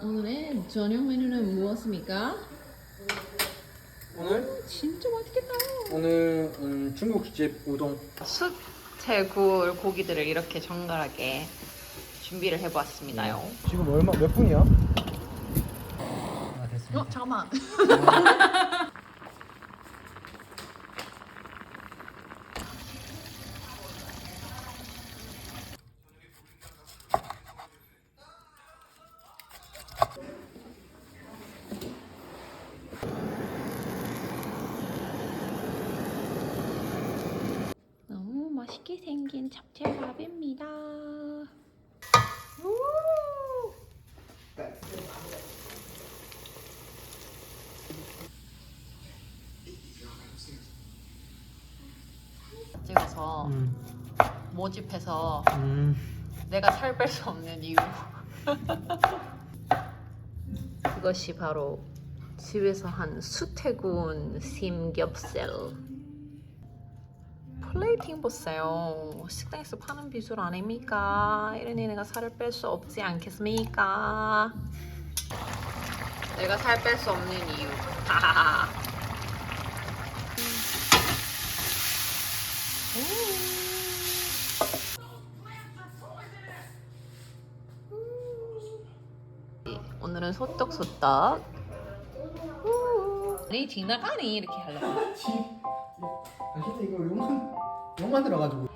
오늘의 저녁 메뉴는 무엇입니까? 오늘 진짜 맛있겠다. 오늘 음, 중국집 우동 숯대굴 고기들을 이렇게 정갈하게 준비를 해보았습니다요. 지금 얼마 몇 분이야? 아 됐습니다. 어 잠깐만. 너무 맛있게 생긴 잡채밥입니다. 음, 모집해서 음, 내가 살 뺄 수 없는 이유. 그것이 바로 집에서 한 수태군 삼겹살. 플레이팅 보세요. 식당에서 파는 비주얼 아닙니까? 이러니 내가 살을 뺄 수 없지 않겠습니까? 내가 살 뺄 수 없는 이유. 오늘은 소떡소떡. 아니 지나가니 이렇게 하려고. 아 진짜 이거 용만 용만 들어가지고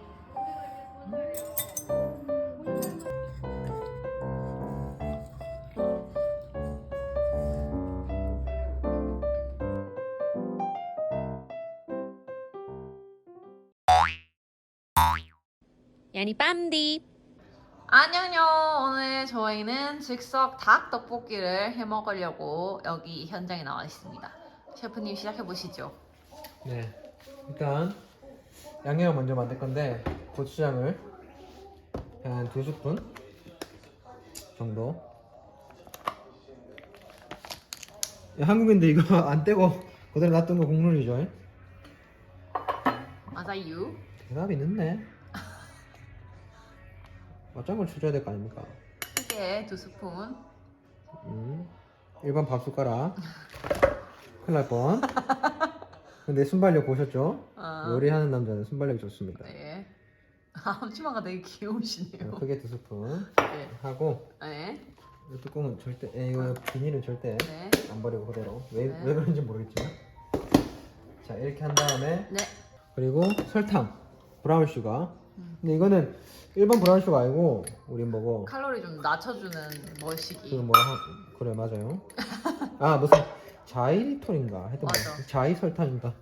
야니 빰디. 안녕요. 오늘 저희는 즉석 닭 떡볶이를 해 먹으려고 여기 현장에 나와 있습니다. 셰프님 시작해 보시죠. 네 일단 양념을 먼저 만들 건데 고추장을 한 두 스푼 정도 야, 한국인데 이거 안 떼고 그대로 놔둔 거 국물이죠 맞아요. 대답이 늦네 걸 쳐줘야 될 거 아닙니까 크게 두 스푼. 음, 일반 밥 숟가락 큰일 날 뻔 근데 순발력 보셨죠? 어, 요리하는 남자는 순발력이 좋습니다 네. 아, 앞치마가 되게 귀여우시네요. 어, 크게 두 스푼 네. 하고 네. 이 뚜껑은 절대 에, 이거 비닐은 절대 네. 안 버리고 그대로 왜, 네. 왜 그런지 모르겠지만 자 이렇게 한 다음에 네. 그리고 설탕 브라운 슈가 음. 근데 이거는 일반 브라운 슈가 아니고 우리 뭐고 칼로리 좀 낮춰주는 머시기. 그뭐 그래 맞아요 아 무슨 자이리톨인가 하여튼 뭐 맞아. 자이 설탕인가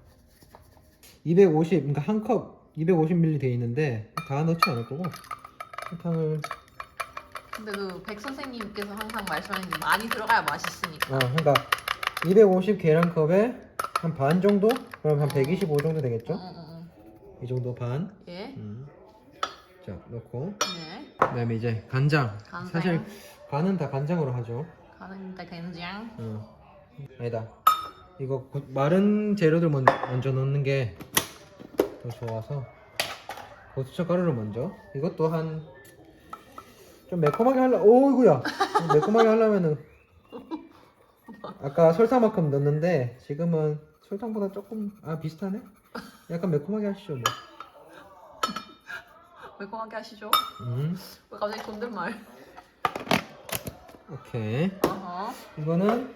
250 그러니까 한 컵 250ml 돼 있는데 다 넣지 않을 거고 설탕을 근데 그 백 선생님께서 항상 말씀하는 게 많이 들어가야 맛있으니까. 어 그러니까 250 계량컵에 한 반 정도? 그럼 한 125 정도 되겠죠? 응, 응, 응. 이 정도 반. 예. 음. 자 넣고 네. 그다음에 이제 간장. 간장. 사실 간은 다 간장으로 하죠. 가는데 간장. 어. 아니다. 이거 고- 마른 재료들 먼, 먼저 넣는 게 더 좋아서 고추장 가루를 먼저. 이것도 한 좀 매콤하게 하려. 오이구야. 좀 매콤하게 하려면은 아까 설탕만큼 넣었는데 지금은 설탕보다 조금 아 비슷하네. 약간 매콤하게 하시죠 뭐. 매콤하게 하시죠. 음. 왜 갑자기 존댓말? 오케이. 어허. 이거는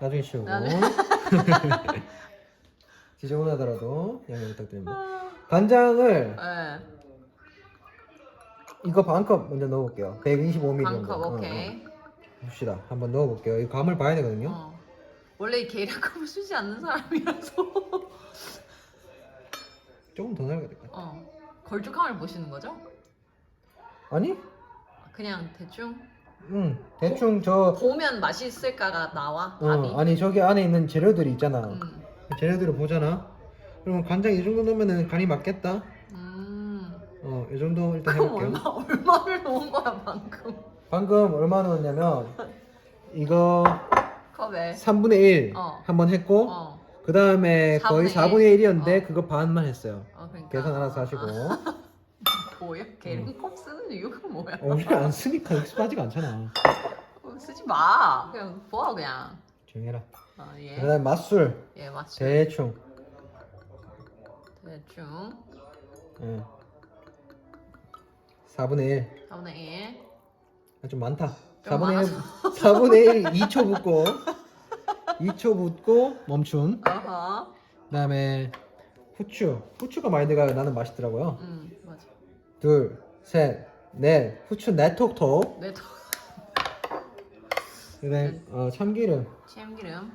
나중에 치우고 나중에. 지저분하더라도 양해 부탁드립니다. 간장을 네. 이거 반컵 먼저 넣어볼게요. 125ml 정도. 반컵 어, 오케이. 어. 봅시다. 한번 넣어볼게요. 이 감을 봐야 되거든요. 어. 원래 이 계량컵을 쓰지 않는 사람이라서. 조금 더 넣어야 될것 같아요. 어. 걸쭉함을 보시는 거죠? 아니? 그냥 대충 응. 대충 저 보면 맛있을까가 나와 어, 답이. 아니 저기 안에 있는 재료들이 있잖아. 음. 재료들을 보잖아. 그러면 간장 이 정도 넣으면 간이 맞겠다. 음. 어, 이 정도 일단 그럼 해볼게요. 얼마 얼마를 넣은 거야 방금? 방금 얼마 넣었냐면 이거 컵에. 3분의 1 어. 한번 했고 어. 그 다음에 4분의 거의 1. 4분의 1이었는데 어. 그거 반만 했어요. 어 그러니까. 계산 알아서 하시고 아, 뭐야? 계량컵 쓰는 이유가 뭐야? 어, 우리 안 쓰니까 익숙하지가 않잖아. 쓰지 마. 그냥 봐 그냥. 조용히 해라 어, 예. 그다음 맛술 예 맞죠. 대충 대충 응. 4분의 1 4분의 1. 아, 좀 많다. 좀 4분의 1, 4분의 1, 2초 붓고, 2초 붓고 멈춤. 어허. 그다음에 후추. 후추가 많이 들어가요. 나는 맛있더라고요. 음 맞아. 둘, 셋, 넷. 후추 넷톡톡. 내 도. 그다음에 어, 참기름. 참기름.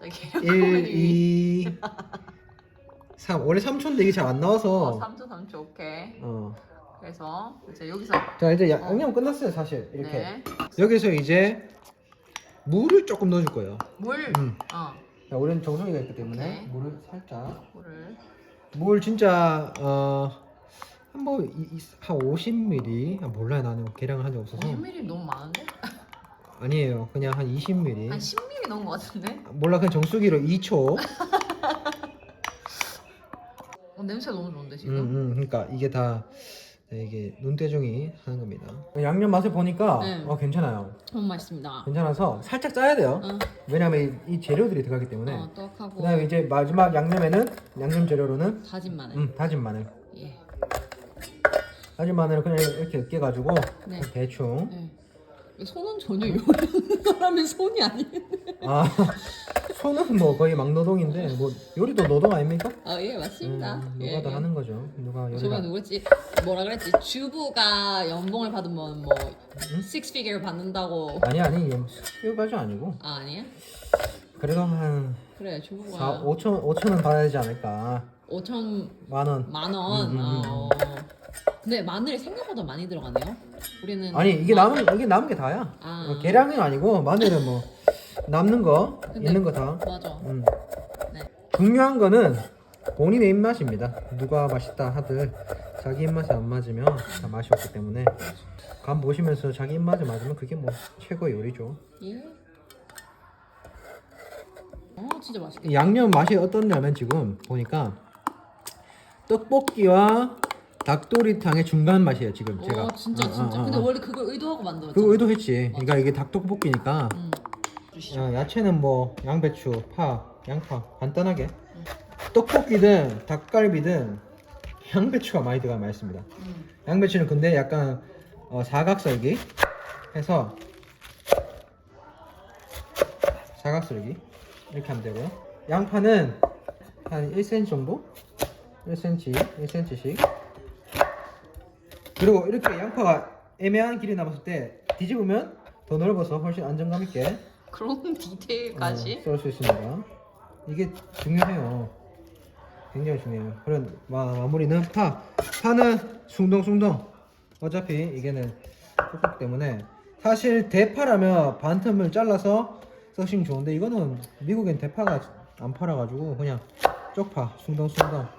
저기 1, 2, 3. 원래 3초인데 이게 잘 안 어, 나와서. 3초 3초 오케이. 어. 그래서 이제 여기서 자 이제 야- 양념 끝났어요 사실 이렇게. 네. 여기서 이제 물을 조금 넣어줄 거예요. 물. 음. 어. 자, 우리는 정성이가 있기 때문에 오케이. 물을 살짝. 물을. 물 진짜 어한뭐한 50ml 아, 몰라요 나는 계량을 한 적 없어서 50ml 너무 많은데? 아니에요 그냥 한 20ml 한 10ml 넣은 것 같은데? 몰라 그냥 정수기로 2초 어, 냄새 너무 좋은데 음, 지금? 음, 그러니까 이게 다 이게 눈대중이 하는 겁니다 양념 맛을 보니까 네. 어 괜찮아요 너무 맛있습니다. 괜찮아서 살짝 짜야 돼요 어, 왜냐면 이, 이 재료들이 들어가기 때문에 어 떡하고 그 다음에 이제 마지막 양념에는 양념 재료로는 다진 마늘. 음, 다진 마늘 예. 다진 마늘을 그냥 이렇게 으깨가지고 네. 대충 네. 손은 전혀 요리하는 사람의 손이 아닌데. 아 손은 뭐 거의 막노동인데 뭐 요리도 노동 아닙니까? 아 예 맞습니다. 음, 누가 예, 더 예. 하는 거죠. 누가 저번에 요리가 누구였지? 뭐라 그랬지? 주부가 연봉을 받으면 뭐 응? six figure 받는다고. 아니 아니 이거까지 아니고 아 아니야? 그래도 한 그래 주부가 4, 5천 5천은 받아야 되지 않을까 5천 만 원. 만 원. 음, 음, 음. 어. 근데 마늘이 생각보다 많이 들어가네요. 우리는 아니 이게 마- 남은 이게 남은 게 다야. 아. 어, 계량은 아니고 마늘은 뭐 남는 거 근데- 있는 거 다. 맞아. 음. 네. 중요한 거는 본인의 입맛입니다. 누가 맛있다 하들 자기 입맛에 안 맞으면 다 맛이 없기 때문에 간 보시면서 자기 입맛에 맞으면 그게 뭐 최고의 요리죠. 예. 어 진짜 맛있겠다. 이 양념 맛이 어떻냐면 지금 보니까 떡볶이와 닭도리탕의 중간 맛이에요 지금 제가. 오 진짜 어, 어, 진짜. 어, 근데 어. 원래 그걸 의도하고 만들었잖아. 그거 의도했지. 그러니까 이게 닭떡볶이니까 음. 어, 야채는 뭐 양배추, 파, 양파 간단하게. 떡볶이든 닭갈비든 양배추가 많이 들어가 맛있습니다. 음. 양배추는 근데 약간 어, 사각썰기 해서 사각썰기 이렇게 하면 되고요. 양파는 한 1cm 정도? 1cm, 1cm씩. 그리고 이렇게 양파가 애매한 길이 남았을 때 뒤집으면 더 넓어서 훨씬 안정감 있게 그런 디테일까지. 썰 수 있습니다. 이게 중요해요. 굉장히 중요해요. 그런 마, 마무리는 파. 파는 숭덩숭덩. 어차피 이게는 떡볶이 때문에 사실 대파라면 반 틈을 잘라서 써시면 좋은데 이거는 미국엔 대파가 안 팔아가지고 그냥 쪽파 숭덩숭덩.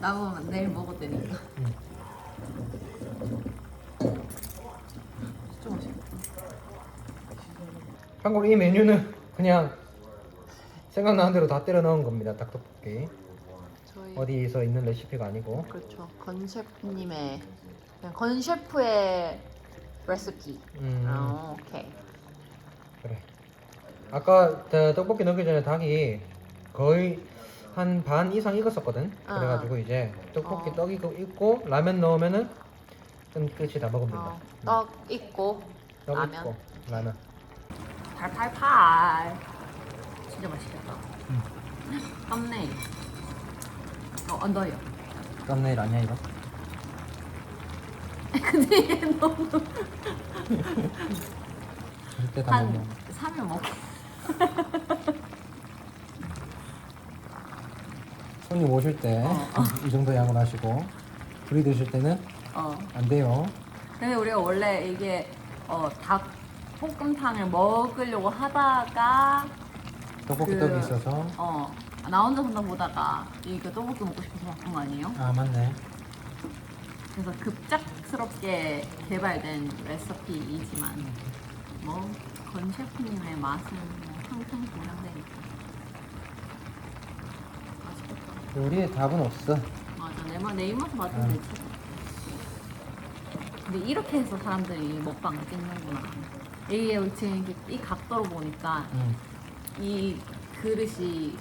남으면 내일 먹어도 되니까. 진짜 맛있겠다. 참고로 이 메뉴는 그냥 생각나는 대로 다 때려 넣은 겁니다. 닭떡볶이. 저희 어디서 있는 레시피가 아니고. 그렇죠. 건 셰프님의 그냥 건 셰프의 레시피. 음. 아, 오케이. 그래. 아까 저 떡볶이 넣기 전에 닭이 거의 한 반 이상 익었었거든. 아. 그래가지고 이제 떡볶이 어. 떡 익고, 익고 라면 넣으면은 좀 끝이 다 먹으면 된다. 어, 떡 있고 떡 라면. 익고 라면. 팔팔팔. 진짜 맛있겠다. 음. 썸네일. 어, 언더요. 썸네일 아니야 이거? 근데 얘 너무 절대 다 한 먹어. 3일 먹 고 손님 오실 때이 어, 정도 양을 하시고 둘이 드실 때는 어. 안 돼요. 근데 우리가 원래 이게 어, 닭 볶음탕을 먹으려고 하다가 떡볶이 그- 떡이 있어서 어, 나 혼자 산다 보다가 이거 떡볶이 먹고 싶어서 바꾼 거 아니에요? 아 맞네. 그래서 급작스럽게 개발된 레시피이지만 뭐 건 셰프님의 맛은 뭐 항상 보장되니까 맛있겠다 요리에 답은 없어. 맞아 내, 맛, 내 입맛에 맞으면 응. 되지 근데 이렇게 해서 사람들이 먹방을 찍는구나 이게 지금 이렇게 이 각도로 보니까 응. 이 그릇이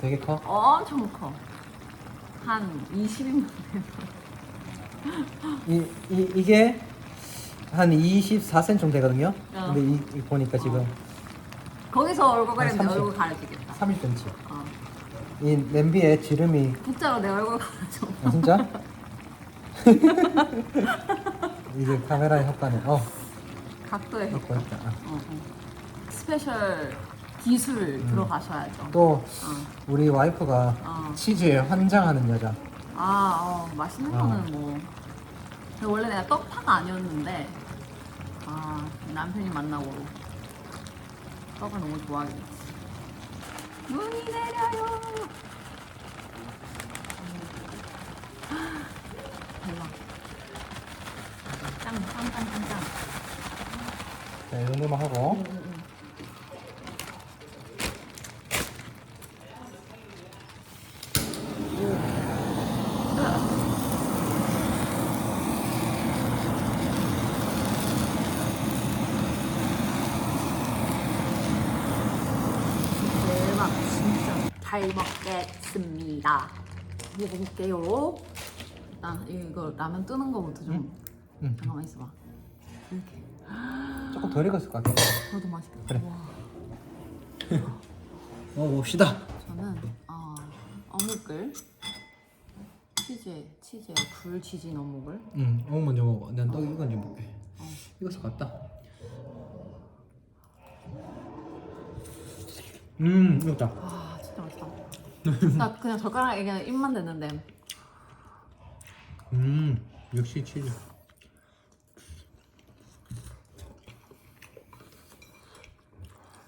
되게 커. 엄청 커. 한 20인분 이, 이 이게 한 24cm 정도 되거든요. 어. 근데 이, 이 보니까 지금 거기서 얼굴 가리면 내한 30. 얼굴 가려지겠다. 30cm. 어. 이 냄비에 지름이 국자로 내 얼굴 가려줘. 아, 진짜? 이게 카메라의 효과네. 어, 각도에 효과 있다. 아. 어, 어. 스페셜 기술 들어가셔야죠. 또 어. 우리 와이프가 어. 치즈에 환장하는 여자. 아, 어, 맛있는 어. 거는 뭐. 근데 원래 내가 떡파가 아니었는데, 아, 남편이 만나고 떡을 너무 좋아하게 됐지. 눈이 내려요. 대박. 짱, 짱, 짱, 짱, 짱. 자, 이 정도만 하고 응, 응, 응. 대박 진짜 잘 먹겠습니다 먹어볼게요 나 이거 라면 뜨는 거부터 좀 응. 잠깐만 있어봐 이렇게 조금 덜 익었을 것 같아. 그래도 맛있겠다 그래. 와. 먹어봅시다. 저는 어, 어묵을 치즈에 치즈에 굴 치즈 어묵을 응, 어 먼저 먹어. 난떡 익은지 볼게. 어. 익었을 것 같다. 음, 익었다. 나 그냥 젓가락에 그냥 입만 댔는데 음, 역시 치즈.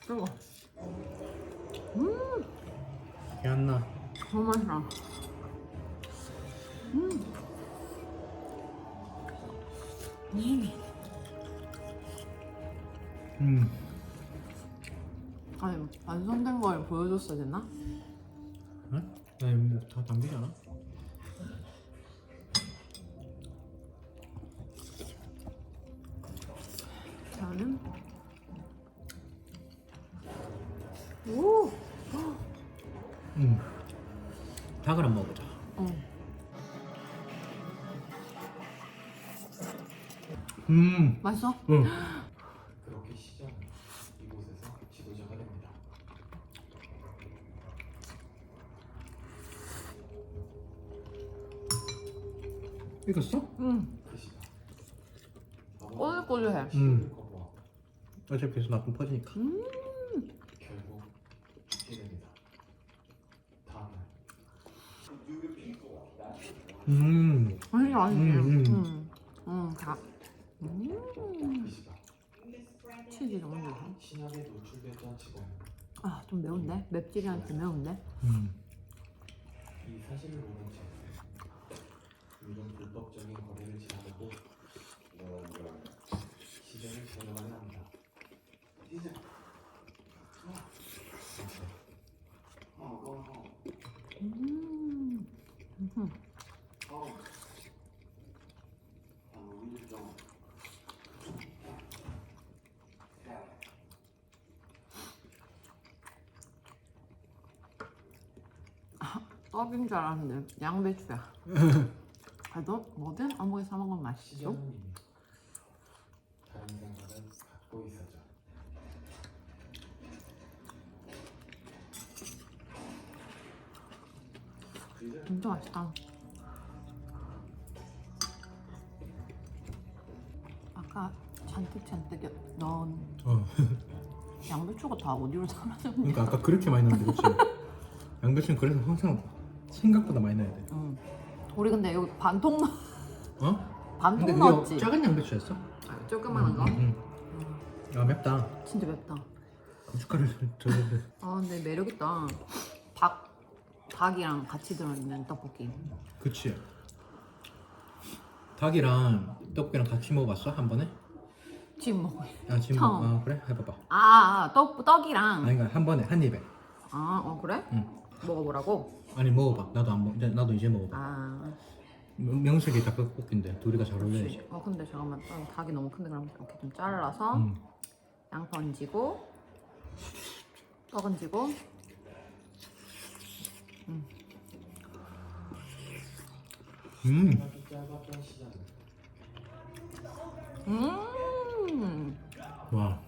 뜨거 개안나. 너무 맛있다 음, 아니 완성된 걸 보여줬어야 됐나? 오 음, 닭을 한번 먹어보자. 어. 음, 맛있어? 응. 그렇게 시작은 이곳에서 지도자가 됩니다. 익었어? 응 꼬들꼬들해 음. 거부하고 어차피 계속 나쁜 퍼지니까. 결국 해냅니다. 다음날 음, 맛있지 맛있지 음, 음. 응. 응, 다. 음, 치즈 너무 좋아. 신약에 노출됐던 직원 아, 좀 매운데? 맵찔이 한테 매운데? 음. 이 사실을 모른 채 이런 불법적인 거래를 지나가고 시장을 지나가려 합니다. 이제 음, 음. 떡인 줄 알았는데 양배추야. 그래도 뭐든 아무리 사 먹으면 맛있죠? 다른 갖고 있었죠. 진짜 맛있다. 아까 잔 잔뜩 잔뜩 넣은 어. 양배추가 다 어디로 사라졌냐? 그러니까 아까 그렇게 많이 넣었는데 그렇지. 양배추는 그래서 항상 생각보다 많이 넣어야 돼. 응. 우리 근데 여기 반통 넣- 어? 반통 넣었지. 작은 양배추였어? 아, 조그만한 거. 응, 응. 아 맵다. 진짜 맵다. 고춧가루 저는데 아 근데 매력 있다. 닭 닭이랑 같이 들어있는 떡볶이. 그치. 닭이랑 떡볶이랑 같이 먹어봤어 한 번에? 지금 먹어. 아 지금 처음. 먹- 아 그래 해봐봐. 아, 떡 떡이랑. 아니 그러니까 한 번에 한 입에. 아, 어 그래? 응. 먹어보라고. 아니 먹어봐. 나도 안 먹. 나도 이제 먹어봐. 아, 명- 명색이 닭떡볶이인데 둘이가 잘 어울려야지. 어 근데 잠깐만, 어, 닭이 너무 큰데 그럼 이렇게 좀 잘라서 음. 양파 얹이고 떡 얹이고. 음. 음. 와.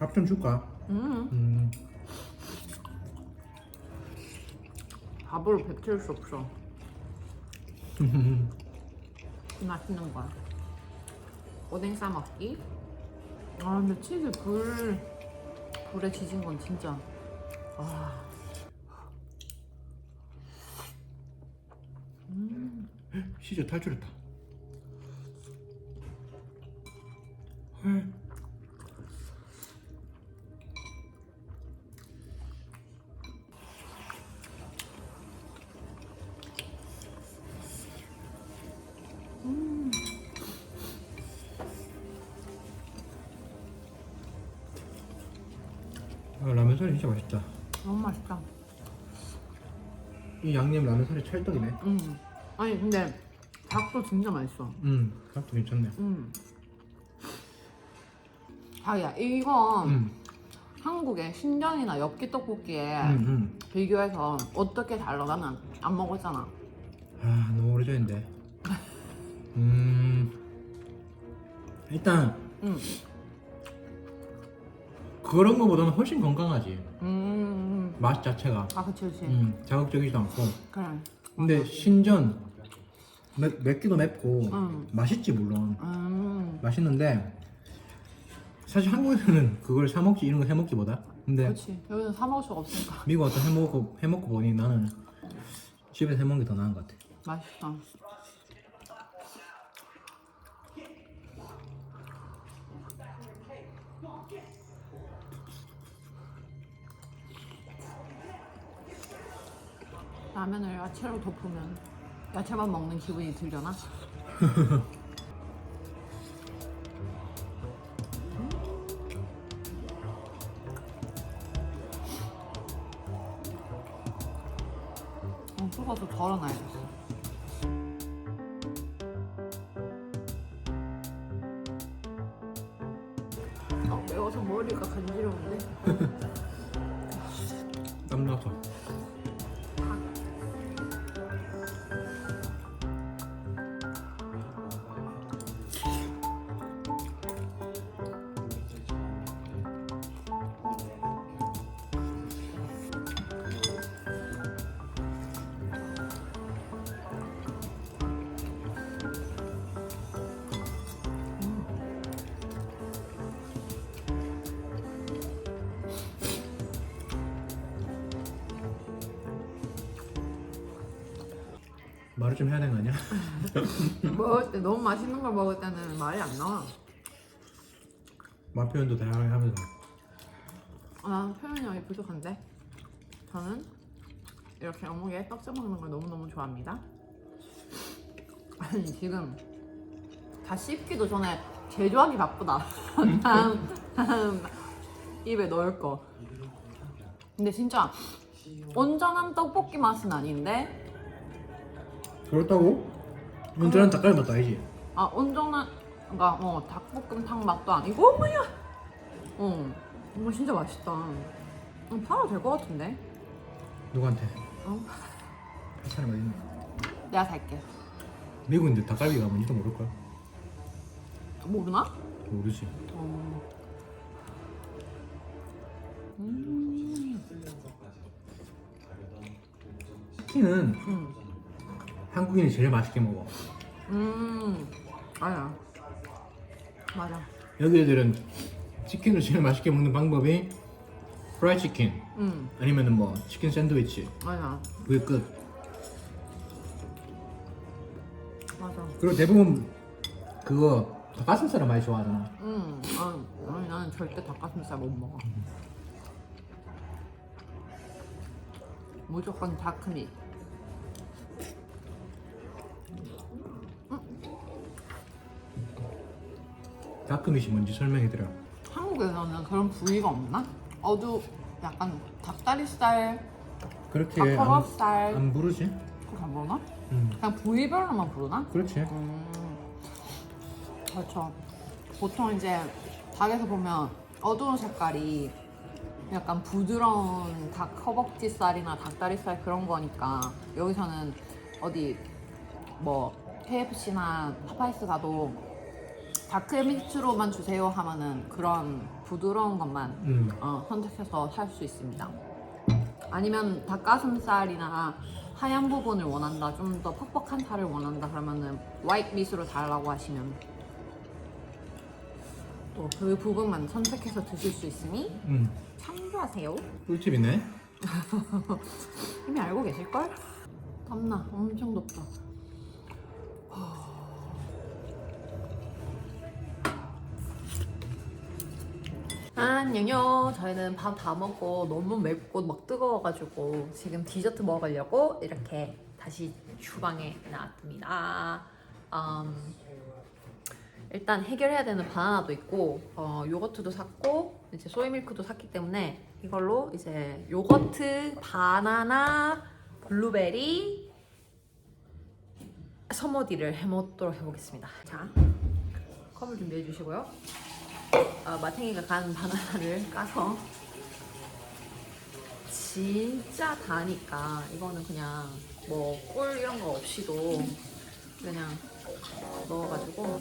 밥 좀 줄까? 음. 음. 밥을 뱉을 수 없어. 이 맛있는 거야. 오뎅 싸 먹기. 아 근데 치즈 불 불에 지진 건 진짜. 아. 시저 탈출했다. 헐. 이 양념 라면 사리 찰떡이네. 음. 아니 근데 닭도 진짜 맛있어. 음, 닭도 괜찮네. 음. 자기야 이거 음, 한국의 신전이나 엽기 떡볶이에 음, 음. 비교해서 어떻게 달라? 나는 안 먹었잖아. 아 너무 오래전인데 음 일단 음. 그런 거보다는 훨씬 건강하지 음. 맛 자체가 아 그치 그치. 음 자극적이지도 않고 그래. 근데 신전 맵, 맵기도 맵고 음. 맛있지 물론 음. 맛있는데 사실 한국에서는 그걸 사 먹지 이런 거 해 먹기보다 근데 그렇지. 여기는 사 먹을 수가 없으니까. 미국 와서 해 먹고 해 먹고 보니 나는 집에서 해 먹는 게 더 나은 것 같아 맛있어. 라면을 야채로 덮으면 야채만 먹는 기분이 들려나? 어, 쏟아서 덜어놔야겠어. 어, 매워서 머리가 간지러운데? 땀 나서 좀 해야 되는 거 아니야? 먹을 때 너무 맛있는 걸 먹을 때는 말이 안 나와. 맛 표현도 다양하게 하면서 아, 표현력이 부족한데? 저는 이렇게 어묵에 떡져 먹는 걸 너무너무 좋아합니다. 아니, 지금 다 씹기도 전에 제조하기 바쁘다. 다음, 다음 입에 넣을 거. 근데 진짜 온전한 떡볶이 맛은 아닌데 그렇다고? 온전한 닭갈비 맛도 아니지? 아 온전한 그러니까 어 닭볶음탕 맛도 아니고 어머야 어 이거 진짜 맛있다 어, 팔아도 될 것 같은데 누구한테? 어할 사람 어디 있나? 내가 살게 미국인데 닭갈비가 뭔지도 모를걸? 모르나 모르지 어. 음. 치킨은 음. 한국인이 제일 맛있게 먹어. 음. 아야. 맞아. 여기 애들은 치킨을 제일 맛있게 먹는 방법이 프라이 치킨 음. 아니면은 뭐 치킨 샌드위치 맞아. 그게 끝. 맞아. 그리고 대부분 그거 닭가슴살을 많이 좋아하잖아. 음. 아, 아니 나는 절대 닭가슴살 못 먹어. 무조건 다크밋. 다크밋이 뭔지 설명해드려. 한국에서는 그런 부위가 없나? 어두 약간 닭다리살, 그렇게 안, 닭커버살 안 부르지? 그렇게 안 부르나? 음, 그냥 부위별로만 부르나? 그렇지. 음, 그렇죠. 보통 이제 닭에서 보면 어두운 색깔이 약간 부드러운 닭 허벅지살이나 닭다리살 그런 거니까 여기서는 어디 뭐 KFC나 파파이스 가도 다크미트로만 주세요 하면은 그런 부드러운 것만 음, 어, 선택해서 살 수 있습니다. 아니면 닭가슴살이나 하얀 부분을 원한다, 좀 더 퍽퍽한 살을 원한다 그러면은 화이트 미스로 달라고 하시면 또 그 부분만 선택해서 드실 수 있으니 음. 참조하세요. 꿀팁이네. 이미 알고 계실걸? 땀나, 엄청 덥다. 안녕요. 저희는 밥 다 먹고 너무 맵고 막 뜨거워가지고 지금 디저트 먹으려고 이렇게 다시 주방에 나왔습니다. 음, 일단 해결해야 되는 바나나도 있고 어, 요거트도 샀고 이제 소이 밀크도 샀기 때문에 이걸로 이제 요거트, 바나나, 블루베리 스무디를 해먹도록 해보겠습니다. 자, 컵을 준비해 주시고요. 어, 마탱이가 간 바나나를 까서. 진짜 다니까. 이거는 그냥 뭐 꿀 이런 거 없이도 그냥 넣어가지고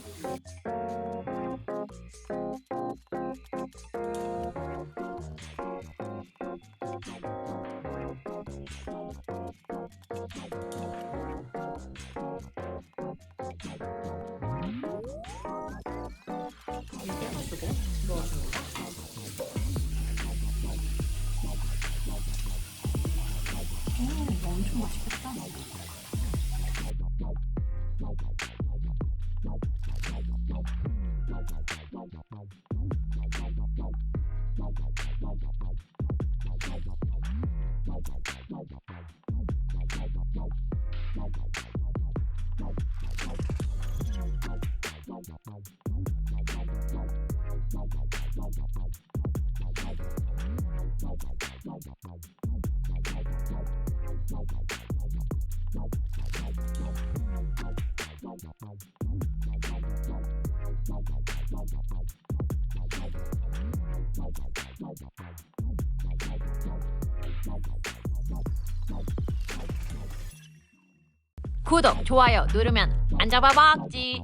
구독, 좋아요 누르면 안 잡아먹지.